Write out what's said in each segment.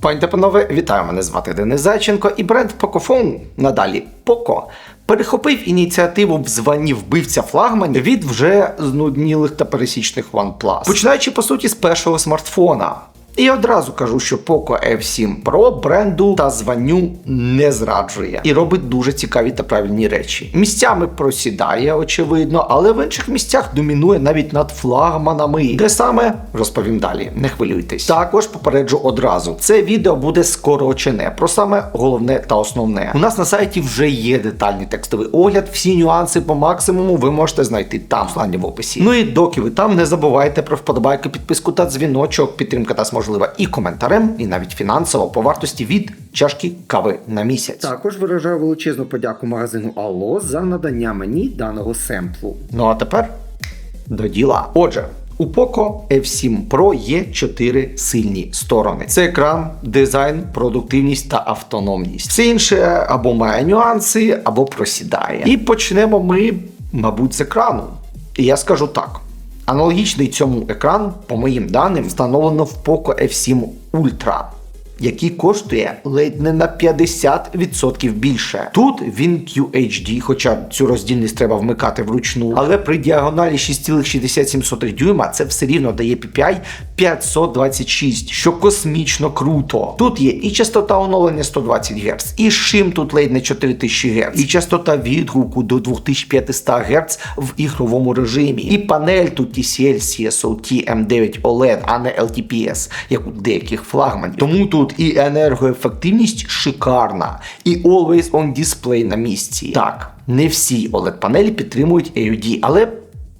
Пані та панове, вітаю! Мене звати Денис Зайченко і бренд Покофон надалі Поко перехопив ініціативу в званні вбивця флагманів від вже знуднілих та пересічних OnePlus. Починаючи по суті з першого смартфона. І одразу кажу, що Poco F7 Pro бренду та званню не зраджує і робить дуже цікаві та правильні речі. Місцями просідає, очевидно, але в інших місцях домінує навіть над флагманами. Де саме розповім далі, не хвилюйтесь. Також попереджу одразу: це відео буде скорочене про саме головне та основне. У нас на сайті вже є детальний текстовий огляд. Всі нюанси по максимуму ви можете знайти там, слання в описі. Ну і доки ви там, не забувайте про вподобайки, підписку та дзвіночок. Підтримка та нас можлива і коментарем, і навіть фінансово по вартості від чашки кави на місяць. Також виражаю величезну подяку магазину Алло за надання мені даного семплу. Ну а тепер до діла. Отже. У Poco F7 Pro є чотири сильні сторони: це екран, дизайн, продуктивність та автономність. Все інше або має нюанси, або просідає. І почнемо ми, мабуть, з екрану. І я скажу так: аналогічний цьому екран, по моїм даним, встановлено в Poco F7 Ultra який коштує ледь не на 50% більше. Тут він QHD, хоча цю роздільність треба вмикати вручну, але при діагоналі 6,67 дюйма це все рівно дає PPI 526, що космічно круто. Тут є і частота оновлення 120 Гц, і шим тут ледь не 4000 Гц, і частота відгуку до 2500 Гц в ігровому режимі. І панель тут TCL CSOT M9 OLED, а не LTPS, як у деяких флагманів. Тому тут і енергоефективність шикарна, і Always on Display на місці. Так, не всі OLED-панелі підтримують AUD, але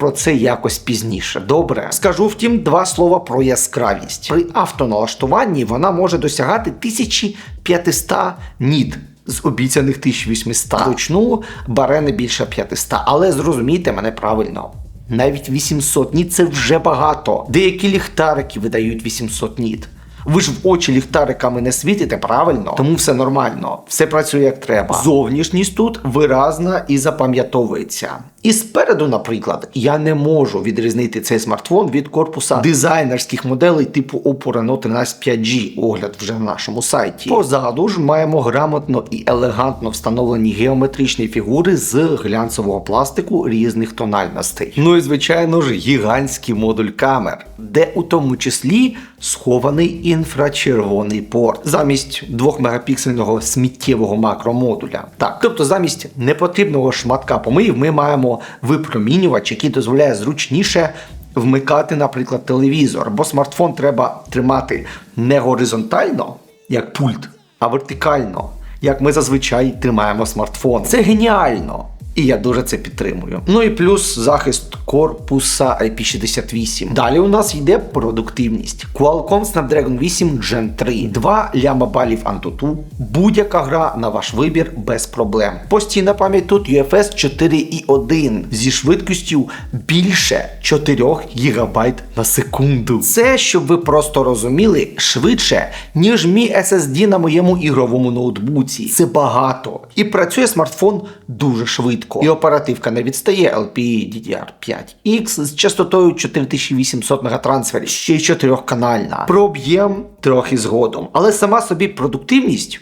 про це якось пізніше. Добре. Скажу втім два слова про яскравість. При автоналаштуванні вона може досягати 1500 ніт. З обіцяних 1800. Вручну бере не більше 500. Але зрозумійте мене правильно. Навіть 800 ніт це вже багато. Деякі ліхтарики видають 800 ніт. Ви ж в очі ліхтариками не світите, правильно? Тому все нормально, все працює як треба. Зовнішність тут виразна і запам'ятовується. І спереду, наприклад, я не можу відрізнити цей смартфон від корпуса дизайнерських моделей типу Oppo Reno 13 5G, огляд вже на нашому сайті. Позаду ж маємо грамотно і елегантно встановлені геометричні фігури з глянцевого пластику різних тональностей. Ну і звичайно ж гігантський модуль камер, де у тому числі схований інфрачервоний порт замість 2-мегапіксельного сміттєвого макромодуля. Так, тобто замість непотрібного шматка помиїв ми маємо випромінювач, який дозволяє зручніше. Вмикати, наприклад, телевізор, бо смартфон треба тримати не горизонтально, як пульт, а вертикально, як ми зазвичай тримаємо смартфон. Це геніально! І я дуже це підтримую. Ну і плюс захист корпуса IP68. Далі у нас йде продуктивність. Qualcomm Snapdragon 8 Gen 3, 2 ляма балів Antutu, будь-яка гра на ваш вибір без проблем. Постійна пам'ять тут UFS 4.1 зі швидкістю більше 4 ГБ на секунду. Це, щоб ви просто розуміли, швидше, ніж мій SSD на моєму ігровому ноутбуці. Це багато. І працює смартфон дуже швидко. І оперативка не відстає LPE DDR5X з частотою 4800 мегатрансферів, ще й чотирьохканальна. Про об'єм трохи згодом. Але сама собі продуктивність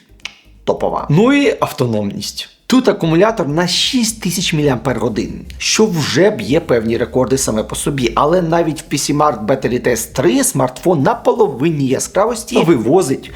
топова. Ну і автономність. Тут акумулятор на 6000 мАч, що вже б'є певні рекорди саме по собі. Але навіть в PCMark Battery Test 3 смартфон на половині яскравості вивозить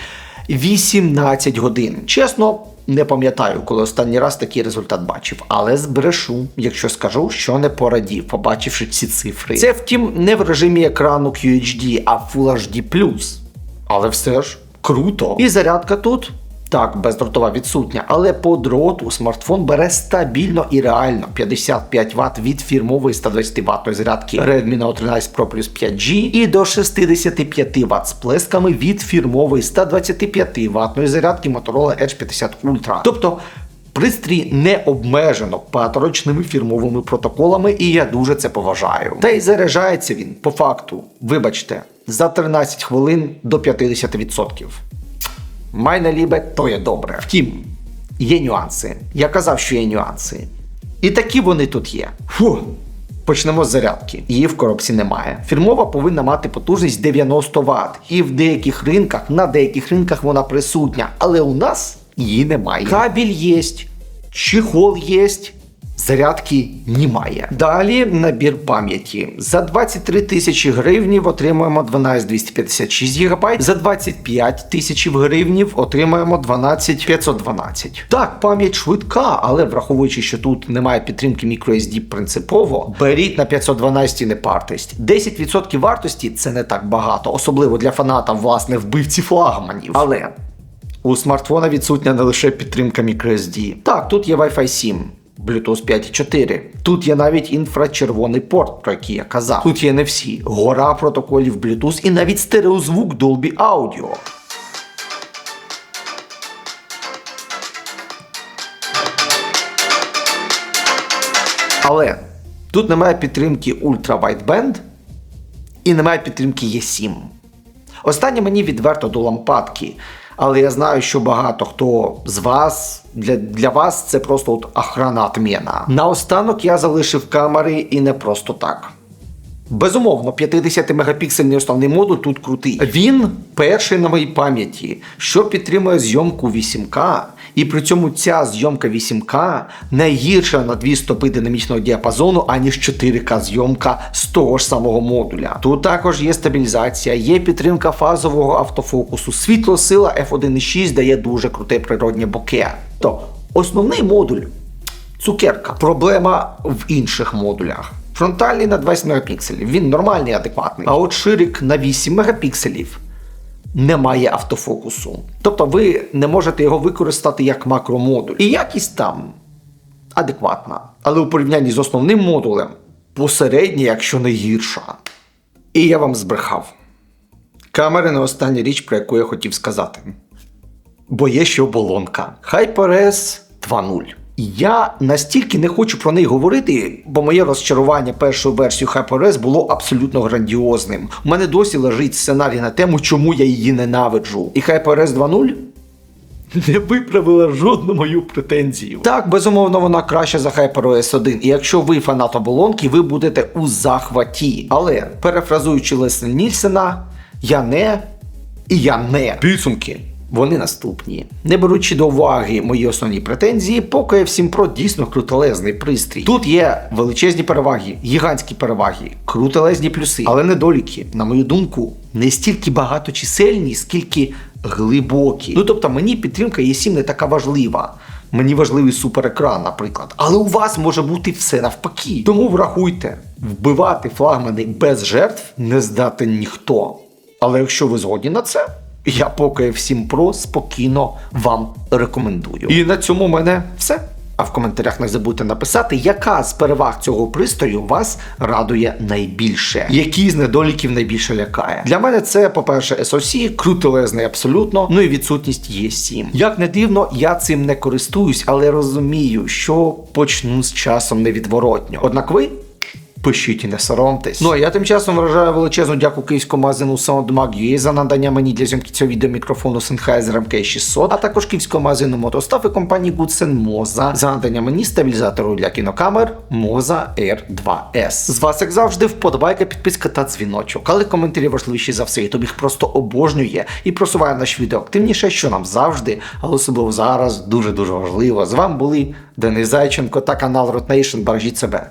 18 годин. Чесно. Не пам'ятаю, коли останній раз такий результат бачив, але збрешу, якщо скажу, що не порадів, побачивши ці цифри. Це втім не в режимі екрану QHD, а Full HD+. Але все ж круто. І зарядка тут. Так, бездротова відсутня, але по дроту смартфон бере стабільно і реально 55 Вт від фірмової 120 ваттної зарядки Redmi Note 13 Pro Plus 5G і до 65 Вт з плесками від фірмової 125 ваттної зарядки Motorola Edge 50 Ultra. Тобто Пристрій не обмежено патрочними фірмовими протоколами, і я дуже це поважаю. Та й заряджається він по факту, вибачте, за 13 хвилин до 50%. Майне лібе, то є добре. Втім, є нюанси. Я казав, що є нюанси. І такі вони тут є. Фу. Почнемо з зарядки. Її в коробці немає. Фірмова повинна мати потужність 90 Вт. І в деяких ринках, на деяких ринках вона присутня. Але у нас її немає. Кабель є, чехол є. Зарядки немає. Далі набір пам'яті. За 23 тисячі гривнів отримуємо 12 256 ГБ. За 25 тисяч гривнів отримуємо 12 512. Так, пам'ять швидка, але враховуючи, що тут немає підтримки microSD принципово, беріть на 512 не партість. 10% вартості це не так багато, особливо для фаната, власне, вбивці флагманів. Але у смартфона відсутня не лише підтримка microSD. Так, тут є Wi-Fi 7. Bluetooth 5.4. Тут є навіть інфрачервоний порт, про який я казав. Тут є не всі. Гора протоколів Bluetooth і навіть стереозвук Dolby Audio. Але тут немає підтримки Ultra Wideband і немає підтримки E7. Останнє мені відверто до лампадки. Але я знаю, що багато хто з вас для для вас це просто от охрана отміна. Наостанок я залишив камери і не просто так. Безумовно, 50 мегапіксельний основний модуль тут крутий. Він перший на моїй пам'яті, що підтримує зйомку 8К, і при цьому ця зйомка 8К найгірша на дві стопи динамічного діапазону, аніж 4К зйомка з того ж самого модуля. Тут також є стабілізація, є підтримка фазового автофокусу. Світло сила F1.6 дає дуже круте природнє боке. То основний модуль цукерка. Проблема в інших модулях. Фронтальний на 20 мегапікселів, він нормальний, адекватний. А от ширик на 8 мегапікселів немає автофокусу. Тобто ви не можете його використати як макромодуль. І якість там адекватна. Але у порівнянні з основним модулем посередня, якщо не гірша. І я вам збрехав. Камери не остання річ, про яку я хотів сказати. Бо є ще оболонка. HyperS 2.0. Я настільки не хочу про неї говорити, бо моє розчарування першою версією HyperOS було абсолютно грандіозним. У мене досі лежить сценарій на тему, чому я її ненавиджу. І HyperOS 2.0 не виправила жодну мою претензію. Так, безумовно, вона краще за HyperOS 1. І якщо ви фанат оболонки, ви будете у захваті. Але перефразуючи Лесли Нільсена, я не і я не підсумки. Вони наступні. Не беручи до уваги мої основні претензії, поки F7 Pro дійсно крутелезний пристрій. Тут є величезні переваги, гігантські переваги, крутелезні плюси, але недоліки, на мою думку, не стільки багаточисельні, скільки глибокі. Ну тобто мені підтримка E7 не така важлива. Мені важливий суперекран, наприклад. Але у вас може бути все навпаки. Тому врахуйте, вбивати флагмани без жертв не здатен ніхто. Але якщо ви згодні на це. Я поки всім про спокійно вам рекомендую. І на цьому в мене все. А в коментарях не забудьте написати, яка з переваг цього пристрою вас радує найбільше, які з недоліків найбільше лякає. Для мене це, по-перше, SoC, крутелезний абсолютно, ну і відсутність E7. Як не дивно, я цим не користуюсь, але розумію, що почну з часом невідворотньо. Однак ви. Пишіть і не соромтесь. Ну а я тим часом вражаю величезну дяку київському магазину SoundMag.ua за надання мені для зйомки цього відео мікрофону Sennheiser MK600, а також київському магазину Мотостав і компанії Goodsen Moza за надання мені стабілізатору для кінокамер Moza R2S. З вас, як завжди, вподобайка, підписка та дзвіночок. Але коментарі важливіші за все, і тобі їх просто обожнює і просуває наші відео активніше, що нам завжди, але особливо зараз дуже-дуже важливо. З вами були Денис Зайченко та канал Rotation. Бережіть себе.